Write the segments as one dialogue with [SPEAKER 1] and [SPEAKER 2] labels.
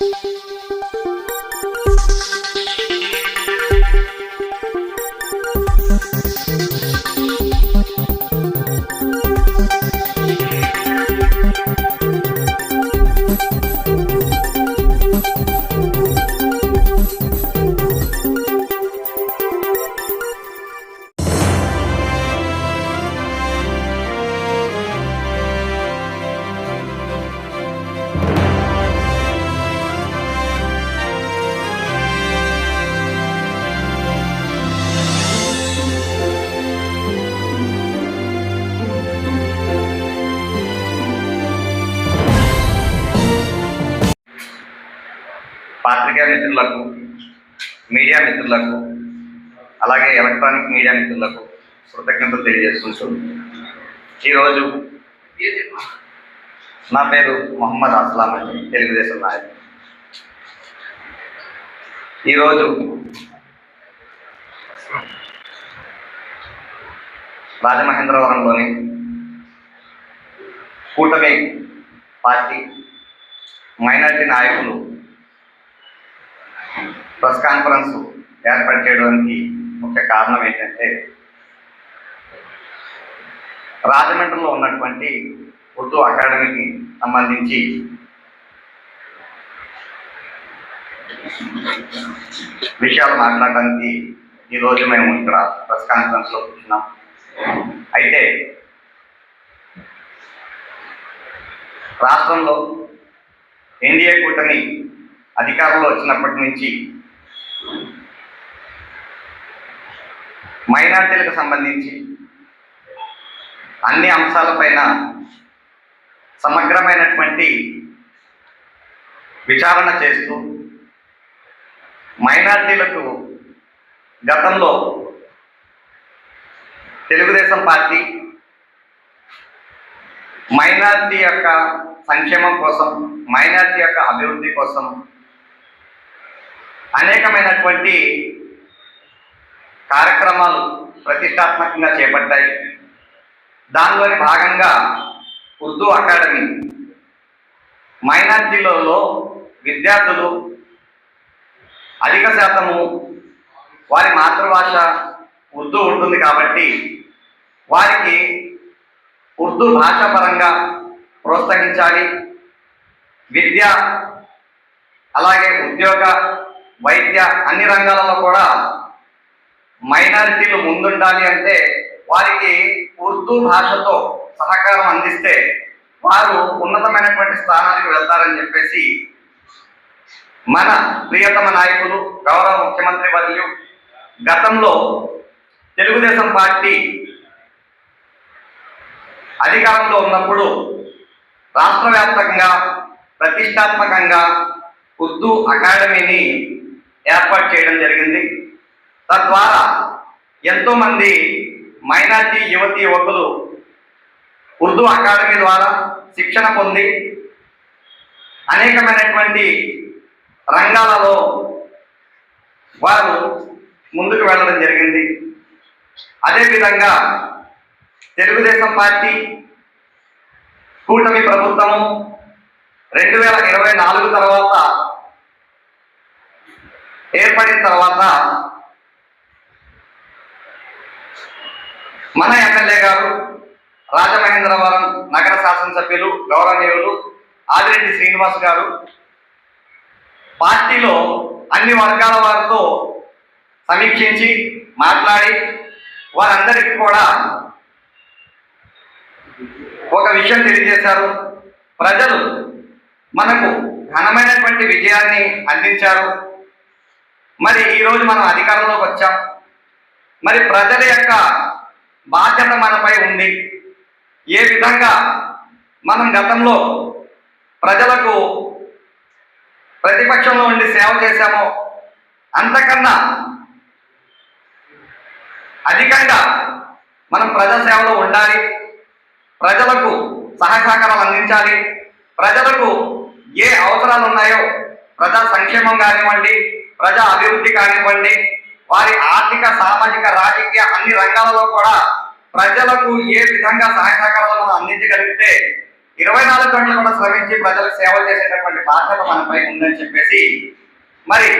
[SPEAKER 1] thank you మిత్రులకు media మిత్రులకు అలాగే ఎలక్ట్రానిక్ మీడియా మిత్రులకు కృతజ్ఞతలు తెలియజేసుకుంటూ ఈరోజు నా పేరు మొహమ్మద్ అస్లాం అండి తెలుగుదేశం నాయకుడు. ఈరోజు రాజమహేంద్రవరంలోని కూటమి పార్టీ మైనార్టీ నాయకులు ప్రెస్ కాన్ఫరెన్స్ ఏర్పాటు చేయడానికి ముఖ్య కారణం ఏంటంటే రాజమండ్రిలో ఉన్నటువంటి ఉర్దూ అకాడమీకి సంబంధించి విషయాలు మాట్లాడడానికి ఈరోజు మేము ఇక్కడ ప్రెస్ కాన్ఫరెన్స్లో కూర్చున్నాం. అయితే రాష్ట్రంలో ఎన్డీఏ కూటమి అధికారంలో వచ్చినప్పటి నుంచి మైనార్టీలకు సంబంధించి అన్ని అంశాలపైన సమగ్రమైనటువంటి విచారణ చేస్తూ మైనార్టీలకు గతంలో తెలుగుదేశం పార్టీ మైనార్టీ యొక్క సంక్షేమం కోసం మైనార్టీ యొక్క అభివృద్ధి కోసం అనేకమైనటువంటి కార్యక్రమాలు ప్రతిష్టాత్మకంగా చేపట్టాయి. దానిలోని భాగంగా ఉర్దూ అకాడమీ మైనార్టీలలో విద్యార్థులు అధిక శాతము వారి మాతృభాష ఉర్దూ ఉంటుంది కాబట్టి వారికి ఉర్దూ భాషాపరంగా ప్రోత్సహించాలి. విద్య అలాగే ఉద్యోగ వైద్య అన్ని రంగాలలో కూడా మైనారిటీలు ముందుండాలి అంటే వారికి ఉర్దూ భాషతో సహకారం అందిస్తే వారు ఉన్నతమైనటువంటి స్థానానికి వెళ్తారని చెప్పేసి మన ప్రియతమ నాయకులు గౌరవ ముఖ్యమంత్రి వర్యులు గతంలో తెలుగుదేశం పార్టీ అధికారంలో ఉన్నప్పుడు రాష్ట్ర వ్యాప్తంగా ప్రతిష్టాత్మకంగా ఉర్దూ అకాడమీని ఏర్పాటు చేయడం జరిగింది. తద్వారా ఎంతోమంది మైనార్టీ యువతి యువకులు ఉర్దూ అకాడమీ ద్వారా శిక్షణ పొంది అనేకమైనటువంటి రంగాలలో వారు ముందుకు వెళ్ళడం జరిగింది. అదేవిధంగా తెలుగుదేశం పార్టీ కూటమి ప్రభుత్వము రెండు వేల ఇరవై నాలుగు తర్వాత ఏర్పడిన తర్వాత మన ఎమ్మెల్యే గారు రాజమహేంద్రవరం నగర శాసనసభ్యులు గౌరవనీయులు ఆదిరెడ్డి శ్రీనివాస్ గారు పార్టీలో అన్ని వర్గాల వారితో సమీక్షించి మాట్లాడి వారందరికీ కూడా ఒక విషయం తెలియజేశారు. ప్రజలు మనకు ఘనమైనటువంటి విజయాన్ని అందించారు. మరి ఈరోజు మనం అధికారంలోకి వచ్చాం. మరి ప్రజల యొక్క బాధ్యత మనపై ఉంది. ఏ విధంగా మనం గతంలో ప్రజలకు ప్రతిపక్షంలో ఉండి సేవ చేశామో అంతకన్నా అధికంగా మనం ప్రజాసేవలో ఉండాలి. ప్రజలకు సహసహకారాలు అందించాలి. ప్రజలకు ఏ అవసరాలు ఉన్నాయో ప్రజా సంక్షేమం కానివ్వండి ప్రజా అభివృద్ధి కానివ్వండి వారి ఆర్థిక సామాజిక రాజకీయ అన్ని రంగాలలో కూడా ప్రజలకు ఏ విధంగా సహాయ సహకారాలు మనం అందించగలిగితే ఇరవై నాలుగు గంటలు కూడా శ్రమించి ప్రజలకు సేవ చేసేటటువంటి బాధ్యత మనపై ఉందని చెప్పేసి మరి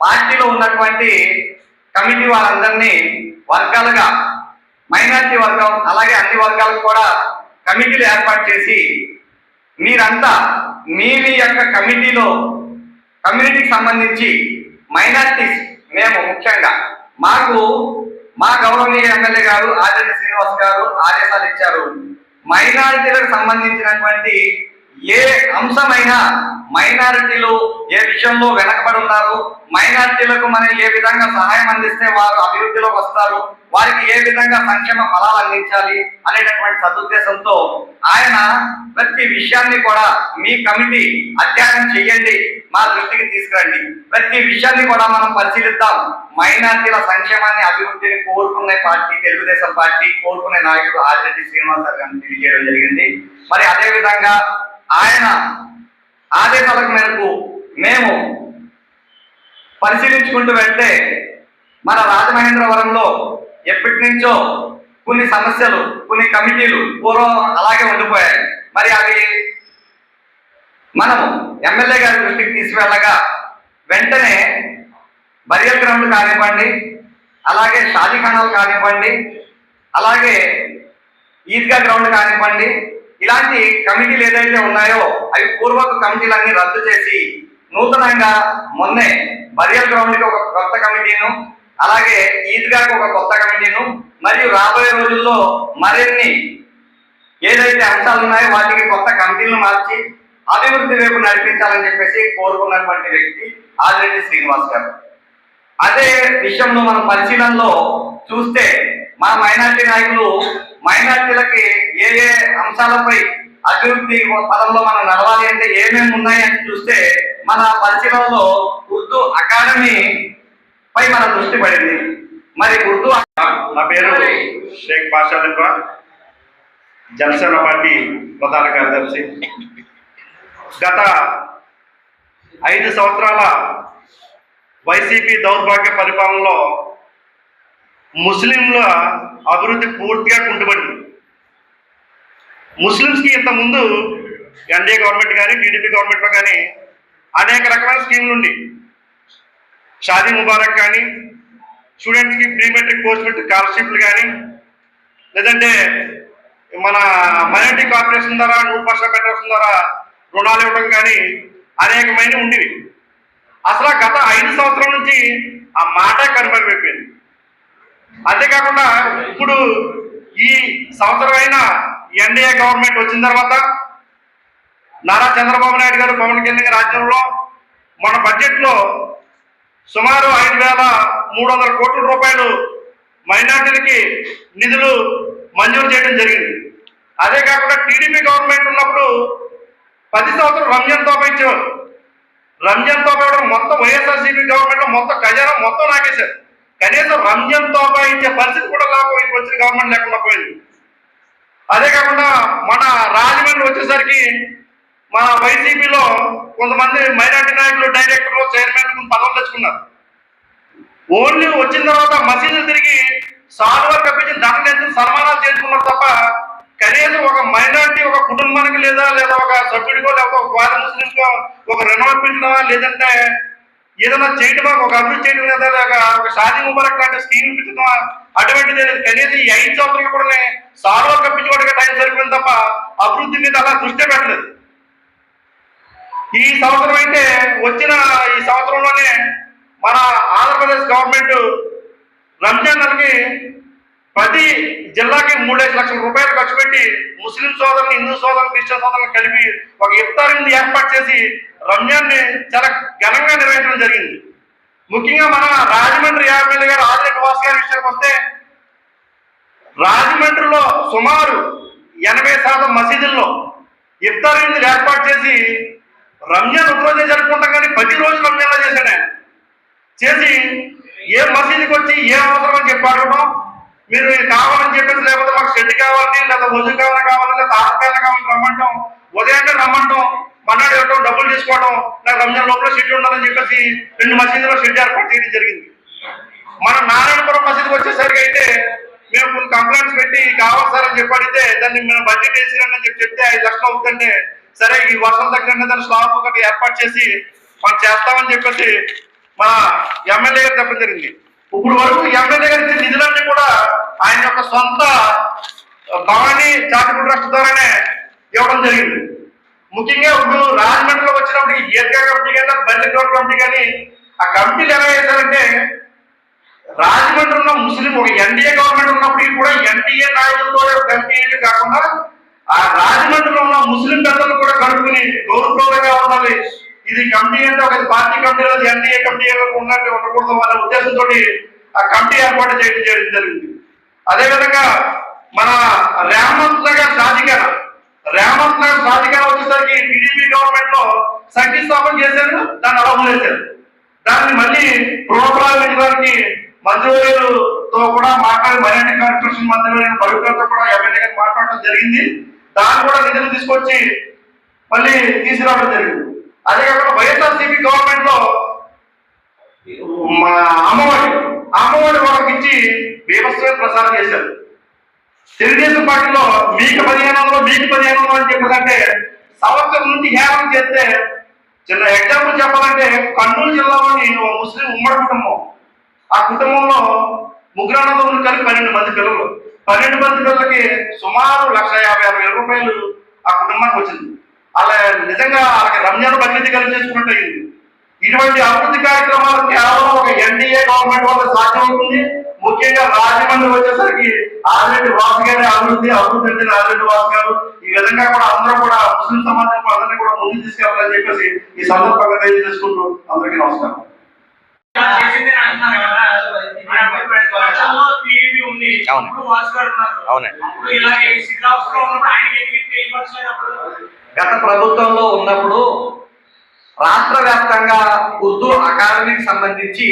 [SPEAKER 1] పార్టీలో ఉన్నటువంటి కమిటీ వారందరినీ వర్గాలుగా మైనారిటీ వర్గం అలాగే అన్ని వర్గాలకు కూడా కమిటీలు ఏర్పాటు చేసి మీరంతా మీ మీ యొక్క కమిటీలో కమ్యూనిటీకి సంబంధించి మైనార్టీస్ మేము ముఖ్యంగా. మాకు మా గౌరవనీయ ఎమ్మెల్యే గారు ఆదిత్య శ్రీనివాస్ గారు ఆదేశాలు ఇచ్చారు. మైనారిటీలకు సంబంధించినటువంటి ఏ అంశమైనా మైనారిటీలు ఏ విషయంలో వెనకబడి ఉన్నారు మైనారిటీలకు మనం ఏ విధంగా సహాయం అందిస్తే వారు అభివృద్ధిలోకి వస్తారు వారికి ఏ విధంగా సంక్షేమ ఫలాలు అందించాలి అనేటటువంటి సదుద్దేశంతో ఆయన ప్రతి విషయాన్ని కూడా మీ కమిటీ అధ్యయనం చేయండి. మా దృష్టికి తీసుకురండి. ప్రతి విషయాన్ని కూడా మనం పరిశీలిద్దాం. మైనార్టీల సంక్షేమాన్ని అభివృద్ధిని కోరుకునే పార్టీ తెలుగుదేశం పార్టీ కోరుకునే నాయకుడు ఆదిరెడ్డి శ్రీనివాస్ గారిని తెలియజేయడం జరిగింది. మరి అదే విధంగా ఆయన ఆదేశాలకు మేరకు మేము పరిశీలించుకుంటూ వెళ్తే మన రాజమహేంద్రవరంలో ఎప్పటి నుంచో కొన్ని సమస్యలు కొన్ని కమిటీలు పూర్వం అలాగే ఉండిపోయాయి. మరి అవి మనము ఎమ్మెల్యే గారి దృష్టికి తీసుకువెళ్ళగా వెంటనే బరియల్ గ్రౌండ్ కానివ్వండి అలాగే షాదీఖానాలు కానివ్వండి అలాగే ఈద్గా గ్రౌండ్ కానివ్వండి ఇలాంటి కమిటీలు ఏదైతే ఉన్నాయో అవి పూర్వక కమిటీలన్నీ రద్దు చేసి నూతనంగా మొన్నే బరియల్ గ్రౌండ్కి ఒక కొత్త కమిటీను అలాగే ఈద్గాకు ఒక కొత్త కమిటీను మరియు రాబోయే రోజుల్లో మరిన్ని ఏదైతే అంశాలు ఉన్నాయో వాటికి కొత్త కమిటీలను మార్చి అభివృద్ధి వైపు నడిపించాలని చెప్పేసి కోరుకున్నటువంటి వ్యక్తి ఆదిరెడ్డి శ్రీనివాస్ గారు. అదే విషయంలో మనం పరిశీలనలో చూస్తే మన మైనార్టీ నాయకులు మైనార్టీలకి ఏ ఏ అంశాలపై అభివృద్ధి పదంలో మనం నడవాలి అంటే ఏమేమి ఉన్నాయి అని చూస్తే మన పరిశీలనలో ఉర్దూ అకాడమీ పై మన దృష్టి పడింది. మరి ఉర్దూ
[SPEAKER 2] నా పేరు షేక్ బాషా జనసేన పార్టీ ప్రధాన కార్యదర్శి. గత ఐదు సంవత్సరాల వైసీపీ దౌర్భాగ్య పరిపాలనలో ముస్లింల అభివృద్ధి పూర్తిగా కుంటుపడింది. ముస్లింస్కి ఇంతకుముందు ఎన్డీఏ గవర్నమెంట్ కానీ టీడీపీ గవర్నమెంట్లో కానీ అనేక రకమైన స్కీములు ఉండి. షాదీ ముబారక్ కానీ స్టూడెంట్స్కి ప్రీ మెట్రిక్ పోస్ట్ మెట్రిక్ స్కాలర్షిప్లు కానీ లేదంటే మన మైనార్టీ కార్పొరేషన్ ద్వారా నూరు పర్సెంట్ ఫెడరేషన్ ద్వారా రుణాలు ఇవ్వడం కానీ అనేకమైన ఉండేవి. అసలు గత ఐదు సంవత్సరాల నుంచి ఆ మాట కనుమరుగైపోయింది అంతేకాకుండా ఇప్పుడు ఈ సంవత్సరం ఎన్డీఏ గవర్నమెంట్ వచ్చిన తర్వాత నారా చంద్రబాబు నాయుడు గారు పవన్ కళ్యాణ్ గారి రాజ్యంలో మన బడ్జెట్లో సుమారు ఐదు వేల మూడు వందల కోట్ల రూపాయలు మైనార్టీలకి నిధులు మంజూరు చేయడం జరిగింది. అదే కాకుండా టీడీపీ గవర్నమెంట్ ఉన్నప్పుడు పది సంవత్సరం రంజాన్ తోపా ఇచ్చేవారు. రంజాన్ తోపా ఇవ్వడం మొత్తం వైఎస్ఆర్సీపీ గవర్నమెంట్ మొత్తం ఖజానా మొత్తం నాకేశారు. కనీసం రంజాన్ తోపా ఇచ్చే పరిస్థితి కూడా లేకపోయి ఇప్పుడు వచ్చిన గవర్నమెంట్ లేకుండా పోయింది. అదే కాకుండా మన రాజమండ్రి వచ్చేసరికి మన వైసీపీలో కొంతమంది మైనార్టీ నాయకులు డైరెక్టర్లు చైర్మన్ పదవులు తెచ్చుకున్నారు. ఓన్లీ వచ్చిన తర్వాత మసీదులు తిరిగి సాల్వర్ కప్పించి దండ తెచ్చి సన్మానాలు చేసుకున్నారు తప్ప కనీసం ఒక మైనార్టీ ఒక కుటుంబానికి లేదా లేదా ఒక సభ్యుడికో లేదా ఒక వాద ముస్లింకో ఒక రుణం ఇప్పించడమా లేదంటే ఏదైనా చేయడమా ఒక అభివృద్ధి చేయడం లేదా లేక ఒక షాదీ ముబారక్ లాంటి స్కీమ్ ఇప్పించడమా అటువంటిది లేదు. కనీసం ఈ ఐదు సంవత్సరాలు కూడా సార్లో కప్పించుకోవడానికి టైం సరిపోయింది తప్ప అభివృద్ధి మీద అలా దృష్టి పెట్టలేదు. ఈ సంవత్సరం అయితే వచ్చిన ఈ సంవత్సరంలోనే మన ఆంధ్రప్రదేశ్ గవర్నమెంట్ రంజాన్ నెలకి ప్రతి జిల్లాకి మూడేసి లక్షల రూపాయలు ఖర్చు పెట్టి ముస్లిం సోదరులు హిందూ సోదరులు క్రిస్టియన్ సోదరులు కలిపి ఒక ఇఫ్తార్ విందు ఏర్పాటు చేసి రంజాన్ని చాలా ఘనంగా నిర్వహించడం జరిగింది. ముఖ్యంగా మన రాజమండ్రి ఎమ్మెల్యే గారు ఆదిరెడ్డి వాస్ గారి విషయానికి వస్తే రాజమండ్రిలో సుమారు ఎనభై శాతం మసీదుల్లో ఇఫ్తార్ విందులు ఏర్పాటు చేసి రంజాన్ ఒక జరుపుకుంటాం కానీ పది రోజులు రంజాన్లో చేశాడు ఆయన. చేసి ఏ మసీదుకి వచ్చి ఏ అవసరం అని చెప్పి అడగడం మీరు కావాలని చెప్పేసి లేకపోతే మాకు షెడ్ కావాలని లేదా వజు కావాలని కావాలి లేదా ఆడపిల్ల కావాలని రమ్మంటాం. ఉదయాన్నే రమ్మంటాం. మన్నాడు ఇవ్వటం డబ్బులు తీసుకోవడం నాకు రంజాన్ లోపల షెడ్ ఉండాలని చెప్పేసి రెండు మసీదులో షెడ్ ఏర్పాటు చేయడం జరిగింది. మన నారాయణపురం మసీదుకి వచ్చేసరికి అయితే మేము కొన్ని కంప్లైంట్స్ పెట్టి కావాలి సార్ అని చెప్పి అడిగితే దాన్ని మేము బడ్జెట్ వేసిరండి అని చెప్పి చెప్తే ఐదు లక్షలు అవుతుందంటే సరే ఈ వర్షం తగ్గిన దాన్ని స్లాబ్ ఒకటి ఏర్పాటు చేసి మనం చేస్తామని చెప్పేసి మన ఎమ్మెల్యే గారు చెప్పడం జరిగింది. ఇప్పుడు వరకు ఎమ్మెల్యే గారి ఇచ్చిన నిధులన్నీ కూడా ఆయన యొక్క సొంత భవానీ చారిటబుల్ ట్రస్ట్ ద్వారానే ఇవ్వడం జరిగింది. ముఖ్యంగా ఇప్పుడు రాజమండ్రిలో వచ్చినప్పుడు ఈర్గా కమిటీ కానీ బల్లి బల్లికోట కమిటీ కానీ ఆ కమిటీలు ఎలా చేశారంటే రాజమండ్రి ఉన్న ముస్లిం ఒక ఎన్డీఏ గవర్నమెంట్ ఉన్నప్పటికీ కూడా ఎన్డీఏ నాయకులతో కమిటీలు కాకుండా ఆ రాజమండ్రిలో ఉన్న ముస్లిం పెద్దలు కూడా కలుపుకుని గౌరవంగా ఉండాలి. ఇది కమిటీ అంటే ఒక పార్టీ కమిటీ లేదు ఎన్డీఏ కమిటీ ఉన్నట్టు ఉండకూడదు అనే ఉద్దేశంతో ఆ కమిటీ ఏర్పాటు చేయడం చేయడం జరిగింది. అదేవిధంగా మన రేమంత్ నగర్ షాదికాన రేమంత్ నగర్ షాదికాన వచ్చేసరికి టీడీపీ గవర్నమెంట్లో శంకుస్థాపన చేశారు దాన్ని అలా చేశారు. దాన్ని మళ్ళీ ప్రోత్సాహించడానికి మంత్రివర్యులతో కూడా మాట్లాడి మైనార్టీ కార్పొరేషన్ మంత్రివర్యులు పవిత్రతో కూడా ఎమ్మెల్యే గారు మాట్లాడడం జరిగింది. దాన్ని కూడా నిధులు తీసుకొచ్చి మళ్ళీ తీసుకురావడం జరిగింది. అదే కాకుండా వైఎస్ఆర్సీపీ గవర్నమెంట్లో మా అమ్మఒడి అమ్మఒడి వాళ్ళకి ఇచ్చి వ్యవస్థ ప్రసారం చేశారు. తెలుగుదేశం పార్టీలో మీకు పదిహేను వందలు మీకు పదిహేను వందలు అని చెప్పదంటే సంవత్సరం నుంచి హేళన చేస్తే చిన్న ఎగ్జాంపుల్ చెప్పాలంటే కర్నూలు జిల్లాలోని ముస్లిం ఉమ్మడి కుటుంబం. ఆ కుటుంబంలో ముగ్గురు అన్నదమ్ములు కలిపి పన్నెండు మంది పిల్లలు. పన్నెండు మంది పిల్లలకి సుమారు లక్ష యాభై ఆరు రూపాయలు ఆ కుటుంబానికి వచ్చింది. అలా నిజంగా బడ్జెట్ కలిసి చేసుకున్నట్టు అయింది. ఇటువంటి అభివృద్ధి కార్యక్రమాలు కేవలం ఒక ఎన్డీఏ గవర్నమెంట్ వల్ల సాధ్యమవుతుంది ముఖ్యంగా రాజమండ్రి వచ్చేసరికి ఆల్రెడ్డి వాసు గారి అభివృద్ధి అభివృద్ధి అంటే ఆల్రెడ్డి వాసు గారు. ఈ విధంగా కూడా అందరూ కూడా ముస్లిం సమాజం అందరినీ కూడా ముందుకు తీసుకెళ్ళాలని చెప్పేసి ఈ సందర్భంగా తెలియజేసుకుంటూ అందరికీ నమస్కారం.
[SPEAKER 3] చేసింది అంటున్నారు కదా. మన గతంలో టీడీపీ ఉంది
[SPEAKER 1] అవును.
[SPEAKER 3] అప్పుడు వాసు గారు ఉన్నారు.
[SPEAKER 1] అవునండి. గత ప్రభుత్వంలో ఉన్నప్పుడు రాష్ట్ర వ్యాప్తంగా ఉర్దూ అకాడమీకి సంబంధించి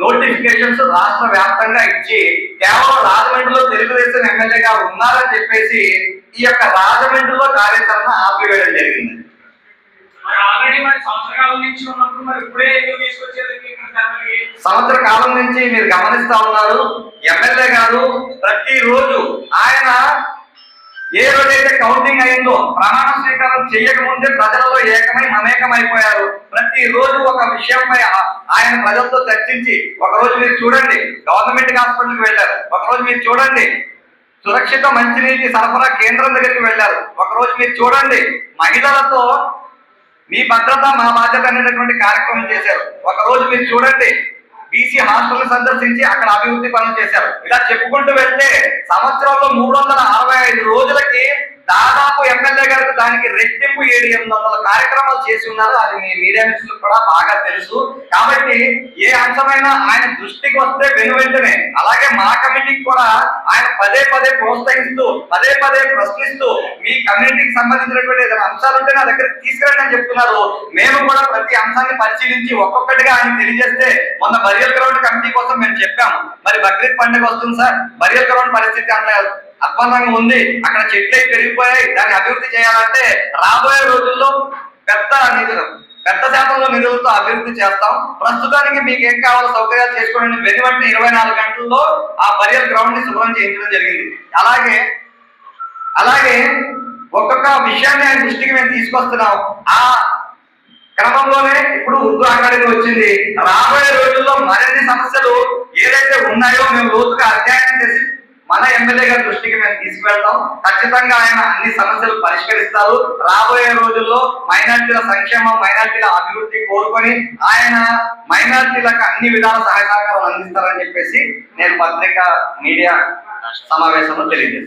[SPEAKER 1] నోటిఫికేషన్స్ రాష్ట్ర వ్యాప్తంగా ఇచ్చి కేవలం రాజమండ్రిలో తెలుగుదేశం ఎమ్మెల్యేగా ఉన్నారని చెప్పేసి ఈ యొక్క రాజమండ్రిలో కార్యాచరణ ఆపివేయడం జరిగింది?
[SPEAKER 3] సంవత్సర కాలం నుంచి మీరు
[SPEAKER 1] గమనిస్తా ఉన్నారు ఎమ్మెల్యే గారు ప్రతిరోజు ఆయన ఏ రోజైతే కౌంటింగ్ అయిందో ప్రమాణ స్వీకారం చేయకముందే ప్రజలలో ఏకమై మమేకమైపోయారు. ప్రతి రోజు ఒక విషయంపై ఆయన ప్రజలతో చర్చించి ఒక రోజు మీరు చూడండి గవర్నమెంట్ హాస్పిటల్కి వెళ్ళారు. ఒక రోజు మీరు చూడండి సురక్షిత మంచినీటి సరఫరా కేంద్రం దగ్గరికి వెళ్ళారు. ఒక రోజు మీరు చూడండి మహిళలతో మీ భద్రత మా బాధ్యత అనేటటువంటి కార్యక్రమం చేశారు. ఒక రోజు మీరు చూడండి బీసీ హాస్టల్ సందర్శించి అక్కడ అభివృద్ధి పనులు చేశారు. ఇలా చెప్పుకుంటూ వెళ్తే సంవత్సరంలో మూడు వందల అరవై ఐదు రోజులకి దాదాపు ఎమ్మెల్యే గారు దానికి రెట్టింపు ఏడు ఎనిమిది వందల కార్యక్రమాలు చేసి ఉన్నారు. అది మీ మీడియా మిత్రులకు కూడా బాగా తెలుసు. కాబట్టి ఏ అంశమైనా ఆయన దృష్టికి వస్తే వెను వెంటనే అలాగే మా కమిటీకి కూడా ఆయన పదే పదే ప్రోత్సహిస్తూ పదే పదే ప్రశ్నిస్తూ మీ కమ్యూనిటీకి సంబంధించినటువంటి ఏదైనా అంశాలు ఉంటే నా దగ్గరికి తీసుకురండి అని చెప్తున్నారు. మేము కూడా ప్రతి అంశాన్ని పరిశీలించి ఒక్కొక్కటిగా ఆయన తెలియజేస్తే మొన్న బరియల్ గ్రౌండ్ కమిటీ కోసం మేము చెప్పాము. మరి బక్రీద్ పండుగ వస్తుంది సార్. బరియల్ గ్రౌండ్ పరిస్థితి అంత అధ్వానంగా ఉంది. అక్కడ చెట్లు పెరిగిపోయాయి. దాన్ని అభివృద్ధి చేయాలంటే రాబోయే రోజుల్లో పెద్ద నిధులు పెద్ద శాతంలో నిధులతో అభివృద్ధి చేస్తాం. ప్రస్తుతానికి మీకు ఏం కావాలో సౌకర్యాలు చేసుకోండి. వెనువంటి ఇరవై నాలుగు గంటల్లో ఆ బరియల్ గ్రౌండ్ని శుభ్రం చేయించడం జరిగింది. అలాగే అలాగే ఒక్కొక్క విషయాన్ని ఆయన దృష్టికి మేము తీసుకొస్తున్నాం. ఆ క్రమంలోనే ఇప్పుడు ఉర్దూ అకాడమీ వచ్చింది. రాబోయే రోజుల్లో మరిన్ని సమస్యలు ఏదైతే ఉన్నాయో మేము లోతుగా అధ్యయనం చేసి మన ఎమ్మెల్యే గారి దృష్టికి మేము తీసుకువెళ్తాం. ఖచ్చితంగా ఆయన అన్ని సమస్యలు పరిష్కరిస్తారు. రాబోయే రోజుల్లో మైనార్టీల సంక్షేమం మైనార్టీల అభివృద్ధి కోరుకొని ఆయన మైనార్టీలకు అన్ని విధాల సహకారాలు అందిస్తారని చెప్పేసి నేను పత్రిక మీడియా సమావేశంలో తెలియజేస్తాను